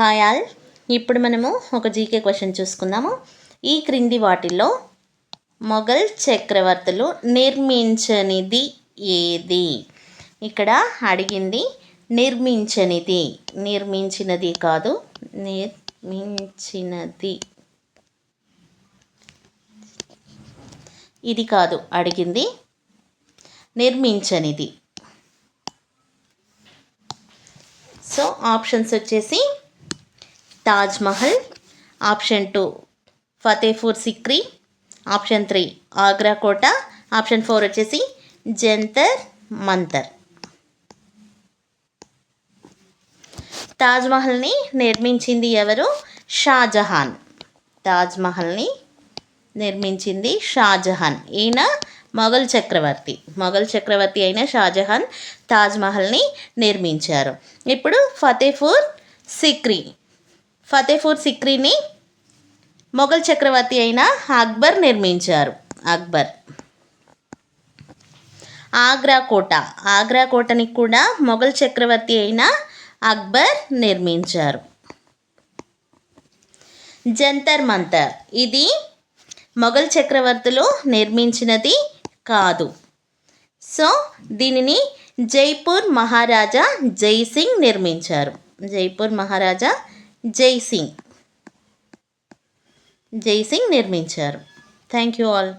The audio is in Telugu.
హాయ్ ఆల్ ఇప్పుడు మనము ఒక జీకే క్వశ్చన్ చూసుకుందాము. ఈ క్రింది వాటిల్లో మొఘల్ చక్రవర్తులు నిర్మించనిది ఏది? ఇక్కడ అడిగింది నిర్మించనిది. నిర్మించినది కాదు నిర్మించినది. ఇది కాదు అడిగింది నిర్మించనిది. సో ఆప్షన్స్ వచ్చేసి Taj Mahal option two Fatehpur Sikri option three Agra కోట ఆప్షన్ ఫోర్ వచ్చేసి జంతర్ మంతర్. తాజ్మహల్ని నిర్మించింది ఎవరు? షాజహాన్. తాజ్మహల్ని నిర్మించింది షాజహాన్. ఈయన మొఘల్ చక్రవర్తి. మొఘల్ చక్రవర్తి అయిన షాజహాన్ తాజ్మహల్ని నిర్మించారు. ఇప్పుడు ఫతేపూర్ సిక్రీ ఫతేపూర్ సిక్రీని మొఘల్ చక్రవర్తి అయిన అక్బర్ నిర్మించారు. అక్బర్. ఆగ్రా కోట. ఆగ్రా కోటని కూడా మొఘల్ చక్రవర్తి అయిన అక్బర్ నిర్మించారు. జంతర్ మంతర్. ఇది మొఘల్ చక్రవర్తులు నిర్మించినది కాదు. సో దీనిని జైపూర్ మహారాజా జైసింగ్ నిర్మించారు. జైపూర్ మహారాజా జైసింగ్ జైసింగ్ నిర్మించారు. Thank you all